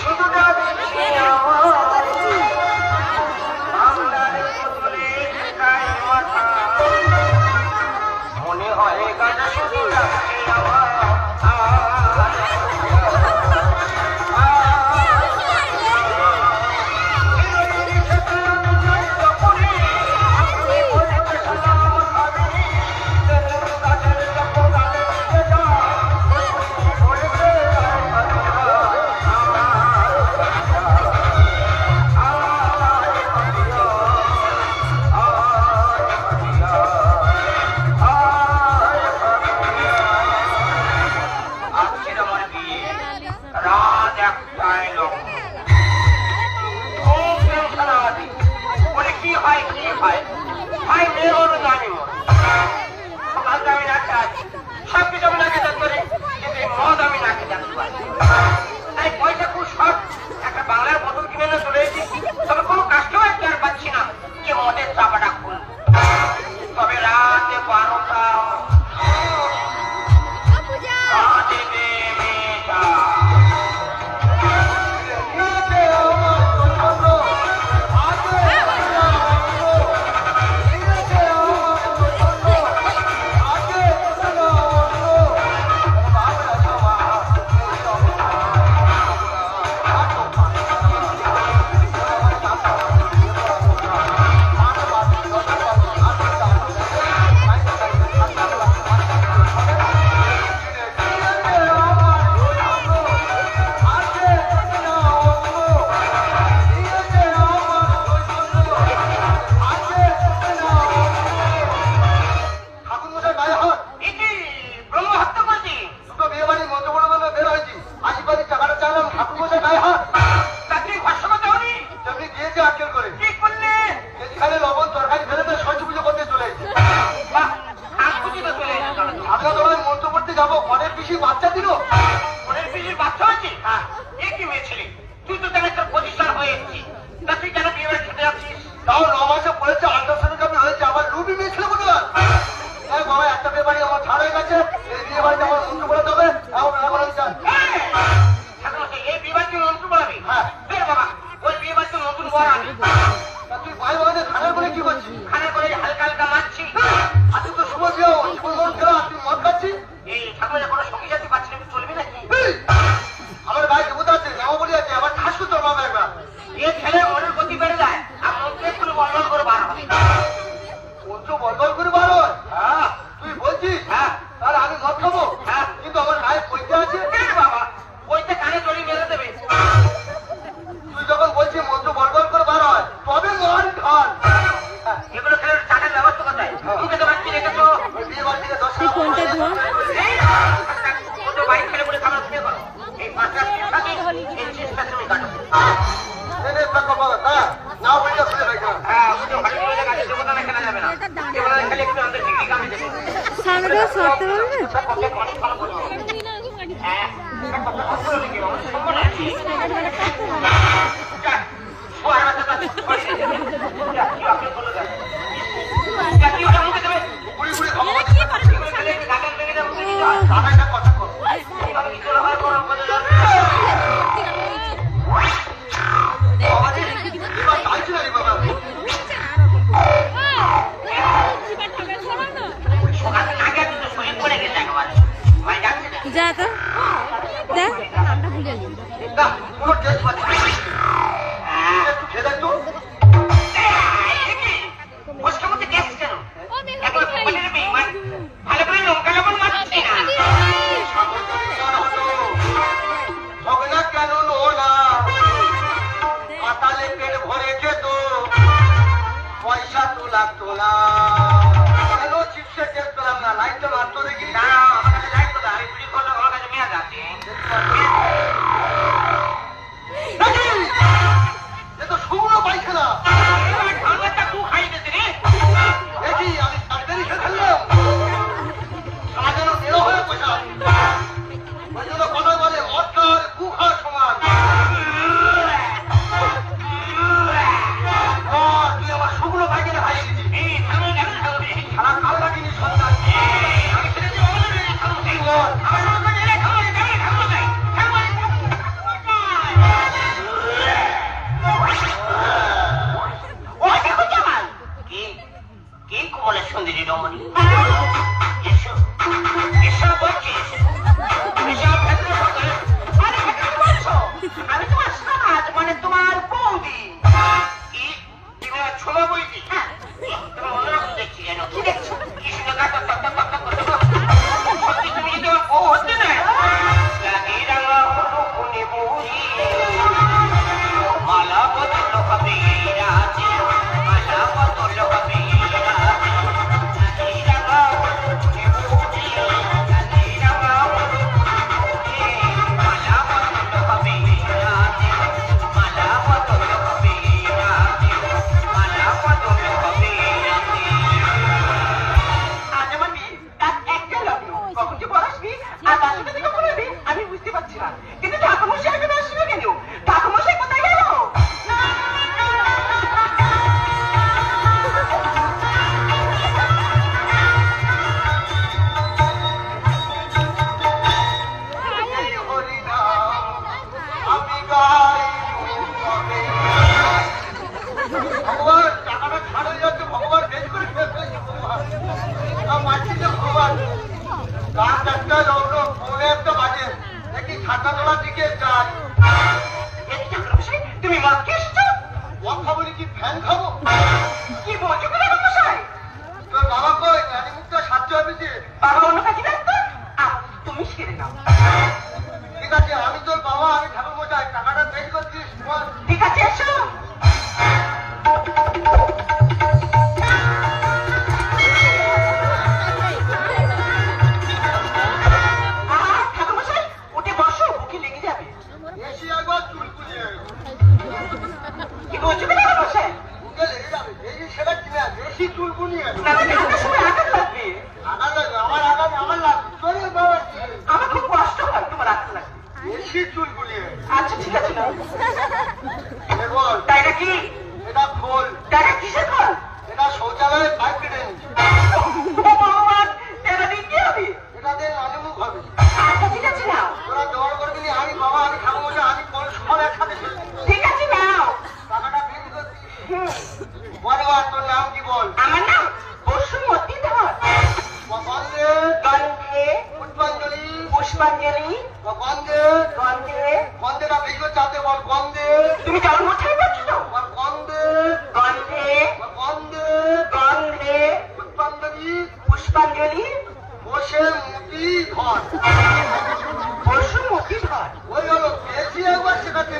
শুধু puedes poner. যাব অনেক বেশি বাচ্চা দিল। অনেক বেশি বাচ্চা Tiene Paco Moda. 了。কি বলছো কি তোর বাবা কই? রানী মুখটা তুমি ঠিক আছে আমি তোর বাবা আমি ঠাকুর মশাই টাকাটা পেট করছিস ঠিক আছে এসো। পুষ্পাঞ্জলি পুষ্পাঞ্জলি গন্ধে গন্ধে গন্ধে না ভিগো চাতে বল গন্ধে তুমি জল মুছে যাচ্ছ গন্ধে গন্ধে গন্ধে গন্ধে পুষ্পাঞ্জলি পুষ্পাঞ্জলি বসে মুটি ঘর। ওই হলো বেশি একবার শেখাতে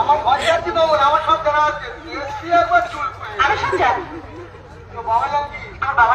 আমার ঘর যাচ্ছি বাবু আমার সব জানা আছে বেশি একবার চুল আমি আমার বাবা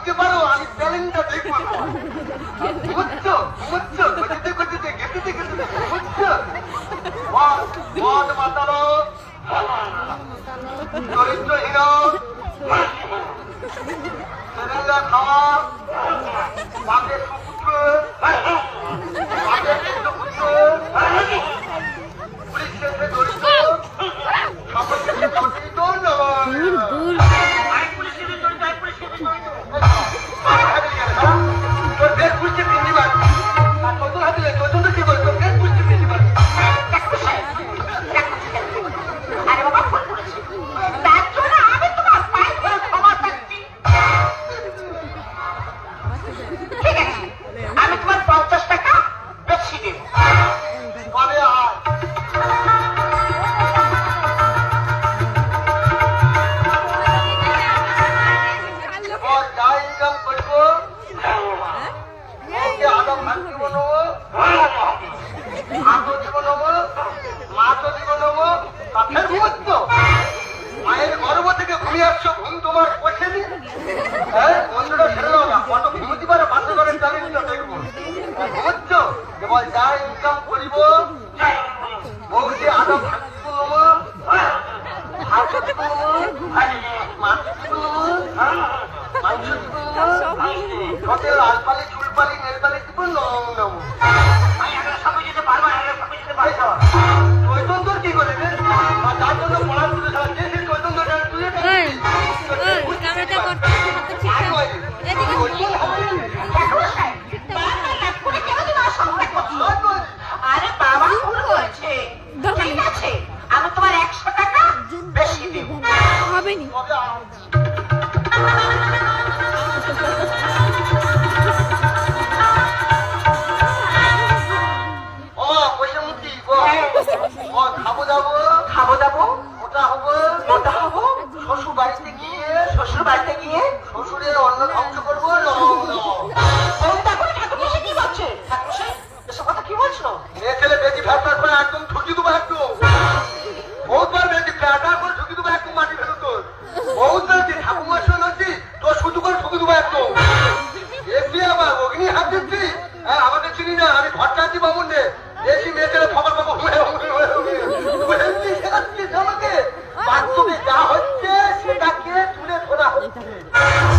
বুঝতে পারো আমি চ্যালেঞ্জটা দেখব বুঝছ? বুঝছ? বুঝতে বুঝতে গেতে গেতে বুঝছ? মন মাতালো খাওয়া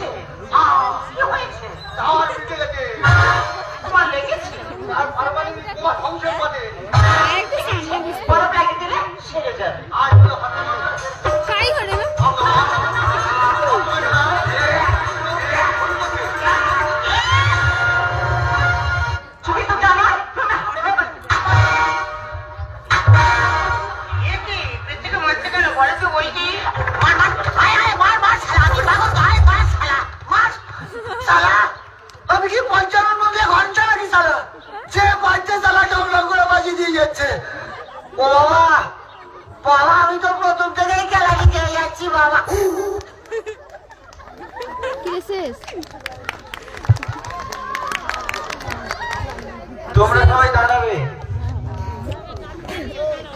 আছো বাবা বাবা আমি তো প্রথম থেকেই খেলা খেয়ে যাচ্ছি বাবা। তোমরা সবাই দাঁড়াবে।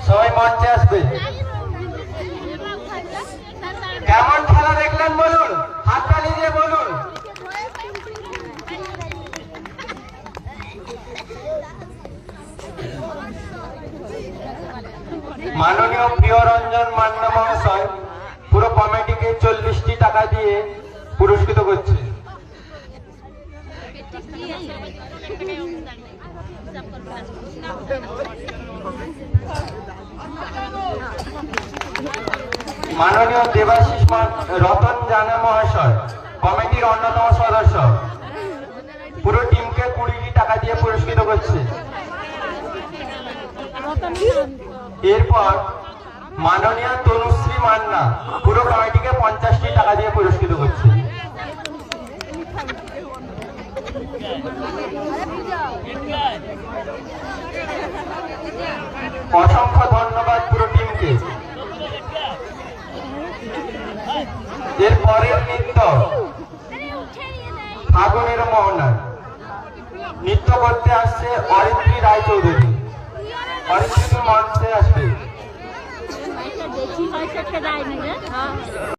সবাই মঞ্চে আসবে। কেমন খেলা দেখলেন বলুন? হাততালি দিয়ে বলুন। মাননীয় প্রিয়রঞ্জন মান্না মহাশয় পুরো কমিটিকে চল্লিশটি টাকা দিয়ে পুরস্কৃত করছে। মাননীয় দেবাশিস রতন জানা মহাশয়, কমিটির অন্যতম সদস্য। পুরো টিমকে কুড়িটি টাকা দিয়ে পুরস্কৃত করছে। এরপর মাননীয় তনুশ্রী মান্না পুরো কমিটিকে পঞ্চাশটি টাকা দিয়ে পুরস্কৃত করছে। অসংখ্য ধন্যবাদ পুরো টিমকে। এর পরের নৃত্য ফাগুনের মোহনা নৃত্য করতে আসছে অরিত্রী রায়চৌধুরী। অরিত্রী মঞ্চে আসবে। বেশি পয়সা দেয় না